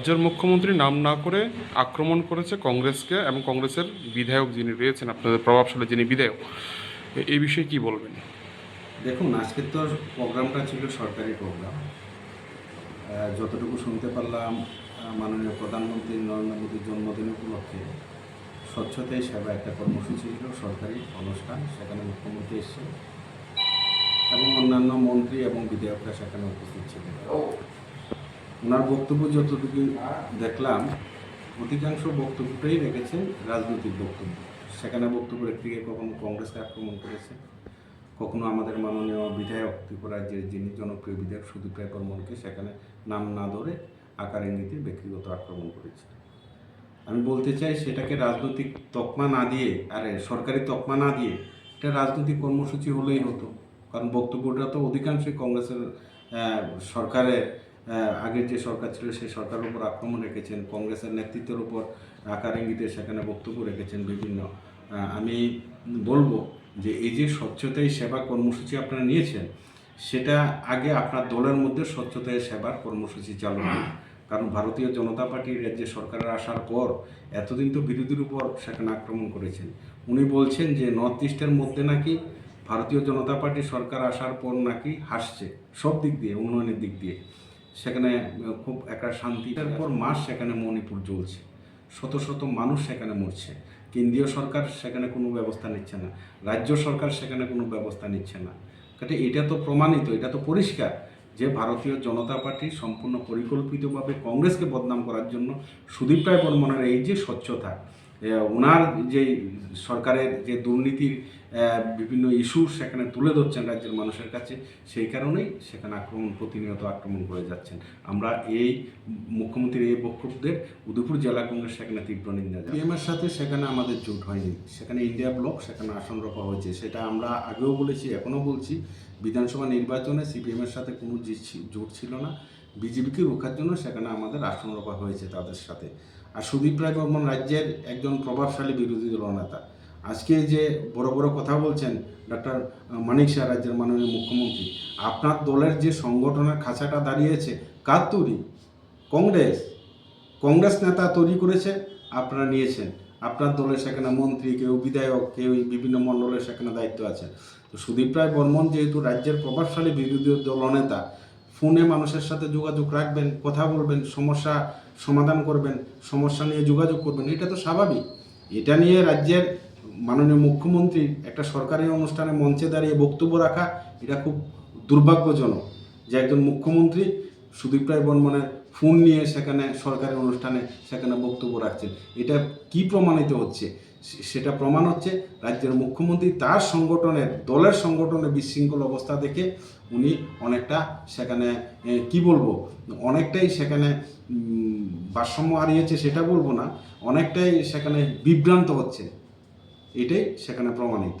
রাজ্যের মুখ্যমন্ত্রী নাম না করে আক্রমণ করেছে কংগ্রেসকে এবং কংগ্রেসের বিধায়ক যিনি রয়েছেন, আপনাদের প্রভাবশালী যিনি বিধায়ক এই বিষয়ে কি বলবেন? দেখুন, আজকের তো প্রোগ্রামটা ছিল সরকারি প্রোগ্রাম। যতটুকু শুনতে পারলাম মাননীয় প্রধানমন্ত্রী নরেন্দ্র মোদীর জন্মদিন উপলক্ষে স্বচ্ছতাই সেবা একটা কর্মসূচি ছিল, সরকারি অনুষ্ঠান, সেখানে মুখ্যমন্ত্রী এসেছেন এবং অন্যান্য মন্ত্রী এবং বিধায়করা সেখানে উপস্থিত ছিলেন। ওনার বক্তব্য যতটুকু দেখলাম, অধিকাংশ বক্তব্যটাই রেখেছেন রাজনৈতিক বক্তব্য। সেখানে বক্তব্য রেখে কখনো কংগ্রেসকে আক্রমণ করেছে, কখনো আমাদের মাননীয় বিধায়ক ত্রিপুরা যে যিনি জনপ্রিয় বিধায়ক সুদীপ রায় বর্মনকে সেখানে নাম না ধরে আকার ইঙ্গিতে ব্যক্তিগত আক্রমণ করেছে। আমি বলতে চাই, সেটাকে রাজনৈতিক তকমা না দিয়ে, আরে সরকারি তকমা না দিয়ে, এটা রাজনৈতিক কর্মসূচি হলেই হতো। কারণ বক্তব্যটা তো অধিকাংশই কংগ্রেসের সরকারের আগের যে সরকার ছিল, সেই সরকারের উপর আক্রমণ রেখেছেন, কংগ্রেসের নেতৃত্বের উপর আকার ইঙ্গিতে সেখানে বক্তব্য রেখেছেন বিভিন্ন। আমি বলব যে এই যে স্বচ্ছতাই সেবা কর্মসূচি আপনারা নিয়েছেন, সেটা আগে আপনার দলের মধ্যে স্বচ্ছতায় সেবার কর্মসূচি চালু হয় কারণ ভারতীয় জনতা পার্টির রাজ্যে সরকারের আসার পর এতদিন তো বিরোধীর উপর সেখানে আক্রমণ করেছেন। উনি বলছেন যে নর্থ ইস্টের মধ্যে নাকি ভারতীয় জনতা পার্টি সরকার আসার পর নাকি হাসছে, সব দিক দিয়ে, উন্নয়নের দিক দিয়ে। সেখানে খুব একটা শান্তির পর মাস সেখানে মণিপুর জ্বলছে। শত শত মানুষ সেখানে মরছে। কেন্দ্রীয় সরকার সেখানে কোনো ব্যবস্থা নিচ্ছে না। রাজ্য সরকার সেখানে কোনো ব্যবস্থা নিচ্ছে না। কাজে এটা তো প্রমাণিত, এটা তো পরিষ্কার যে ভারতীয় জনতা পার্টি সম্পূর্ণ পরিকল্পিতভাবে কংগ্রেসকে বদনাম করার জন্য সুদীপ রায় বর্মনের এই যে স্বচ্ছতা ওনার যে সরকারের যে দুর্নীতির বিভিন্ন ইস্যু সেখানে তুলে ধরছেন রাজ্যের মানুষের কাছে, সেই কারণেই সেখানে আক্রমণ, প্রতিনিয়ত আক্রমণ করে যাচ্ছেন। আমরা এই মুখ্যমন্ত্রীর এই বক্তব্যের উদয়পুর জেলা কংগ্রেস সেখানে তীব্র নিন্দা পিএমের সাথে সেখানে আমাদের জোট হয়নি। সেখানে ইন্ডিয়া ব্লক সেখানে আসন রফা হয়েছে। সেটা আমরা আগেও বলেছি, এখনও বলছি। বিধানসভা নির্বাচনে সিপিএমের সাথে কোনো জোট ছিল না। বিজেপিকে রোখার জন্য সেখানে আমাদের আসন রফা হয়েছে তাদের সাথে। আর সুদীপ রায় বর্মন রাজ্যের একজন প্রভাবশালী বিরোধী দলনেতা আজকে যে বড় বড় কথা বলছেন ডক্টর মানিক শাহ, রাজ্যের মাননীয় মুখ্যমন্ত্রী, আপনার দলের যে সংগঠনের খাঁচাটা দাঁড়িয়েছে কার তৈরি? কংগ্রেস। কংগ্রেস নেতা তৈরি করেছে, আপনারা নিয়েছেন। আপনার দলের সেখানে মন্ত্রী, কেউ বিধায়ক, কেউ বিভিন্ন মণ্ডলের সেখানে দায়িত্ব আছে। তো সুদীপ রায় বর্মন যেহেতু রাজ্যের প্রভাবশালী বিরোধী দলনেতা ফোনে মানুষের সাথে যোগাযোগ রাখবেন, কথা বলবেন, সমস্যা সমাধান করবেন, সমস্যা নিয়ে যোগাযোগ করবেন, এটা তো স্বাভাবিক। এটা নিয়ে রাজ্যের মাননীয় মুখ্যমন্ত্রী একটা সরকারি অনুষ্ঠানে মঞ্চে দাঁড়িয়ে বক্তব্য রাখা, এটা খুব দুর্ভাগ্যজনক যে একজন মুখ্যমন্ত্রী সুদীপ রায় বর্মনের ফোন নিয়ে সেখানে সরকারি অনুষ্ঠানে সেখানে বক্তব্য রাখছেন এটা কি প্রমাণিত হচ্ছে? সেটা প্রমাণ হচ্ছে রাজ্যের মুখ্যমন্ত্রী তার সংগঠনের, দলের সংগঠনের বিশৃঙ্খল অবস্থা দেখে উনি অনেকটা সেখানে কি বলব? অনেকটাই সেখানে ভারসাম্য হারিয়েছে সেটা বলব না, অনেকটাই সেখানে বিভ্রান্ত হচ্ছে। এটাই সেখানে প্রমাণিত।